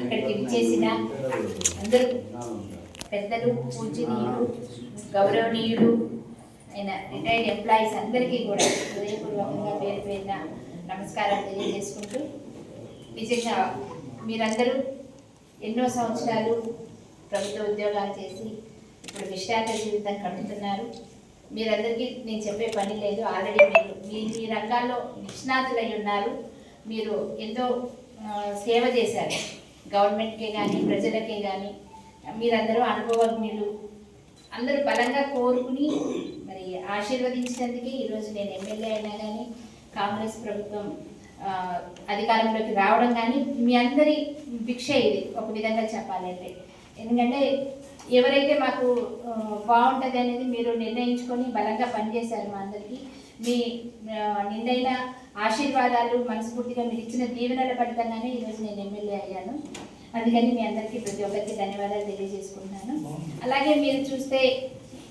విచ్చేసిన అందరూ పెద్దలు పూజనీయులు గౌరవనీయులు ఆయన రిటైర్డ్ ఎంప్లాయీస్ అందరికీ కూడా హృదయపూర్వకంగా పేరు పేరున నమస్కారాలు తెలియజేసుకుంటూ విశేష మీరందరూ ఎన్నో సంవత్సరాలు ప్రభుత్వ ఉద్యోగాలు చేసి ఇప్పుడు విశ్రాంత జీవితం కడుతున్నారు మీరందరికీ నేను చెప్పే పని లేదు. ఆల్రెడీ మీరు మీ మీ రంగాల్లో నిష్ణాతులై ఉన్నారు. మీరు ఎంతో సేవ చేశారు. గవర్నమెంట్కే కానీ ప్రజలకే కానీ మీరందరూ అనుభవజ్ఞులు. అందరూ బలంగా కోరుకుని మరి ఆశీర్వదించినందుకే ఈరోజు నేను ఎమ్మెల్యే అయినా కానీ కాంగ్రెస్ ప్రభుత్వం అధికారంలోకి రావడం కానీ మీ అందరి భిక్ష ఇది ఒక విధంగా చెప్పాలంటే ఎందుకంటే ఎవరైతే మాకు బాగుంటుంది అనేది మీరు నిర్ణయించుకొని బలంగా పనిచేశారు మా అందరికీ మీ నిండైన ఆశీర్వాదాలు మనస్ఫూర్తిగా మీరు ఇచ్చిన దీవెనల ఫలితంగానే ఈరోజు నేను ఎమ్మెల్యే అయ్యాను. అందుకని మీ అందరికీ ప్రతి ఒక్కరికి ధన్యవాదాలు తెలియజేసుకుంటున్నాను. అలాగే మీరు చూస్తే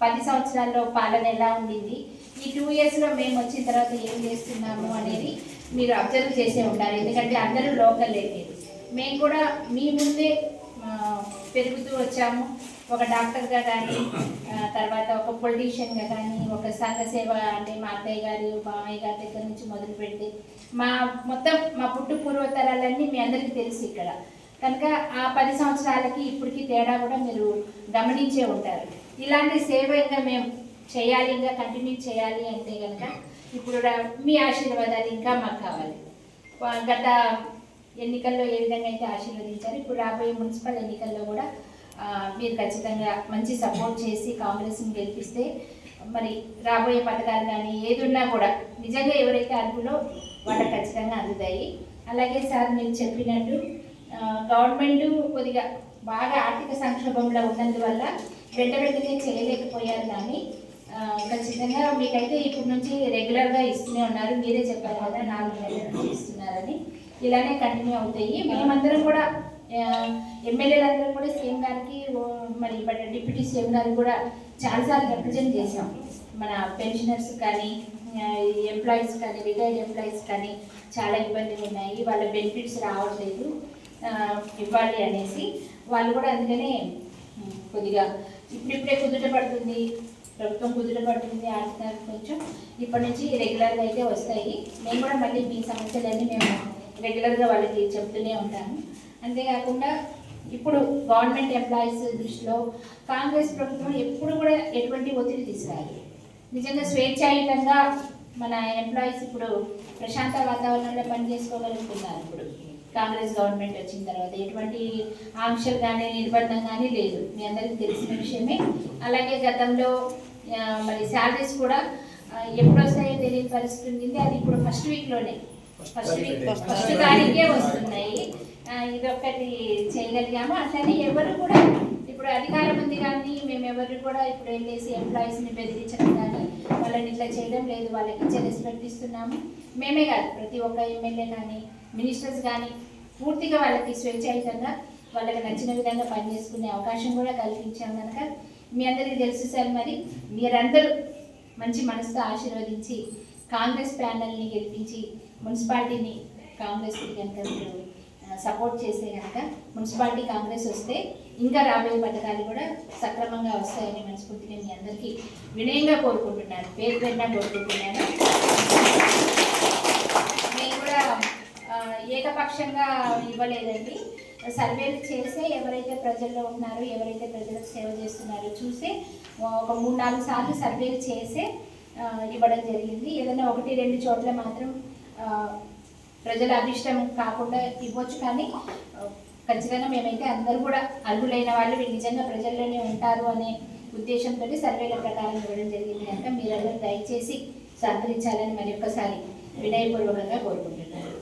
పది సంవత్సరాల్లో పాలన ఎలా ఉండింది? ఈ టూ ఇయర్స్లో మేము వచ్చిన తర్వాత ఏం చేస్తున్నాము అనేది మీరు అబ్జర్వ్ చేసే ఉంటారు. ఎందుకంటే అందరూ లోకల్ లేదు మేము కూడా మీ ముందే పెరుగుతూ వచ్చాము. ఒక డాక్టర్గా కానీ తర్వాత ఒక పొలిటీషియన్గా కానీ ఒక సంఘ సేవ అంటే మా అత్తయ్య గారు మామయ్య గారి దగ్గర నుంచి మొదలు మా మొత్తం మా పుట్టు పూర్వతరాలన్నీ మీ అందరికీ తెలుసు ఇక్కడ. కనుక ఆ పది సంవత్సరాలకి ఇప్పటికి తేడా కూడా మీరు గమనించే ఉంటారు. ఇలాంటి సేవ ఇంకా మేము చేయాలి ఇంకా కంటిన్యూ చేయాలి అంటే కనుక ఇప్పుడు మీ ఆశీర్వాదాలు ఇంకా మాకు కావాలి. గత ఎన్నికల్లో ఏ విధంగా అయితే ఆశీర్వదించారు ఇప్పుడు రాబోయే మున్సిపల్ ఎన్నికల్లో కూడా మీరు ఖచ్చితంగా మంచి సపోర్ట్ చేసి కాంగ్రెస్ని గెలిపిస్తే మరి రాబోయే పథకాలు కానీ ఏది ఉన్నా కూడా నిజంగా ఎవరైతే అర్హులో వాళ్ళకి ఖచ్చితంగా అందుతాయి. అలాగే సార్ మీరు చెప్పినట్టు గవర్నమెంట్ కొద్దిగా బాగా ఆర్థిక సంక్షోభంలో ఉన్నందువల్ల వెంట వెంటనే చేయలేకపోయారు కానీ ఖచ్చితంగా మీకైతే ఇప్పటి నుంచి రెగ్యులర్గా ఇస్తూనే ఉన్నారు. మీరే చెప్పారు కదా నాలుగు నెలల ఇస్తున్నారని. ఇలానే కంటిన్యూ అవుతాయి. మేమందరం కూడా ఎమ్మెల్యేలందరూ కూడా సీఎం గారికి మరి బట్ డిప్యూటీ సీఎం గారికి కూడా చాలాసార్లు రిప్రజెంట్ చేసాం మన పెన్షనర్స్ కానీ ఎంప్లాయీస్ కానీ రిటైర్డ్ ఎంప్లాయీస్ కానీ చాలా ఇబ్బందులు ఉన్నాయి. వాళ్ళ బెనిఫిట్స్ రావట్లేదు ఇవ్వాలి అనేసి వాళ్ళు కూడా అందుకనే కొద్దిగా ఇప్పుడిప్పుడే కుదుట పడుతుంది. ప్రభుత్వం కుదుట పడుతుంది ఆర్థిక కొంచెం ఇప్పటి నుంచి రెగ్యులర్గా అయితే వస్తాయి. మేము కూడా మళ్ళీ మీ సమస్యలన్నీ మేము రెగ్యులర్గా వాళ్ళకి చెప్తూనే ఉంటాము. అంతేకాకుండా ఇప్పుడు గవర్నమెంట్ ఎంప్లాయీస్ దృష్టిలో కాంగ్రెస్ ప్రభుత్వం ఎప్పుడు కూడా ఎటువంటి ఒత్తిడి తీసుకురాలి నిజంగా స్వేచ్ఛాయుతంగా మన ఎంప్లాయీస్ ఇప్పుడు ప్రశాంత వాతావరణంలో పని చేసుకోగలుగుతున్నారు ఇప్పుడు. కాంగ్రెస్ గవర్నమెంట్ వచ్చిన తర్వాత ఎటువంటి ఆంక్షలు కానీ నిర్బంధం కానీ లేదు. మీ అందరికీ తెలిసిన విషయమే. అలాగే గతంలో మరి శాలరీస్ కూడా ఎప్పుడు వస్తాయో తెలియని పరిస్థితి ఉంది అది ఇప్పుడు ఫస్ట్ వీక్లోనే ఫస్ట్ వీక్ ఫస్ట్ తారీఖే వస్తున్నాయి. ఇది ఇదొక్కటి చేయగలిగాము. అట్లనే ఎవరు కూడా ఇప్పుడు అధికారం ఉంది కానీ మేము ఎవరు కూడా ఇప్పుడు వెళ్ళేసి ఎంప్లాయీస్ని బెదిరించడం కానీ వాళ్ళని ఇట్లా చేయడం లేదు. వాళ్ళకి ఇచ్చే రెస్పెక్ట్ ఇస్తున్నాము. మేమే కాదు ప్రతి ఒక్క ఎమ్మెల్యే కానీ మినిస్టర్స్ కానీ పూర్తిగా వాళ్ళకి స్వేచ్ఛాయుతంగా వాళ్ళకి నచ్చిన విధంగా పనిచేసుకునే అవకాశం కూడా కల్పించాం కనుక మీ అందరికీ తెలుసు సార్ మరి మీరందరూ మంచి మనసుతో ఆశీర్వదించి కాంగ్రెస్ ప్యానల్ని గెలిపించి మున్సిపాలిటీని కాంగ్రెస్కి కనుక మీరు సపోర్ట్ చేస్తే కనుక మున్సిపాలిటీ కాంగ్రెస్ వస్తే ఇంకా రాబోయే పథకాలు కూడా సక్రమంగా వస్తాయని మనస్ఫూర్తిగా మీ అందరికీ వినయంగా కోరుకుంటున్నాను. పేరు పేరున కోరుకుంటున్నాను. మేము కూడా ఏకపక్షంగా ఇవ్వలేదండి. సర్వేలు చేసే ఎవరైతే ప్రజల్లో ఉన్నారో ఎవరైతే ప్రజలకు సేవ చేస్తున్నారో చూసి ఒక మూడు నాలుగు సార్లు సర్వేలు చేసే ఇవ్వడం జరిగింది. ఏదైనా ఒకటి రెండు చోట్ల మాత్రం ప్రజల అభిష్టం కాకుండా ఇవ్వచ్చు కానీ ఖచ్చితంగా మేమైతే అందరూ కూడా అర్హులైన వాళ్ళు నిజంగా ప్రజల్లోనే ఉంటారు అనే ఉద్దేశంతో సర్వేల ప్రకారం ఇవ్వడం జరిగింది కనుక మీరందరూ దయచేసి సహకరించాలని మరి ఒక్కసారి వినయపూర్వకంగా కోరుకుంటున్నాను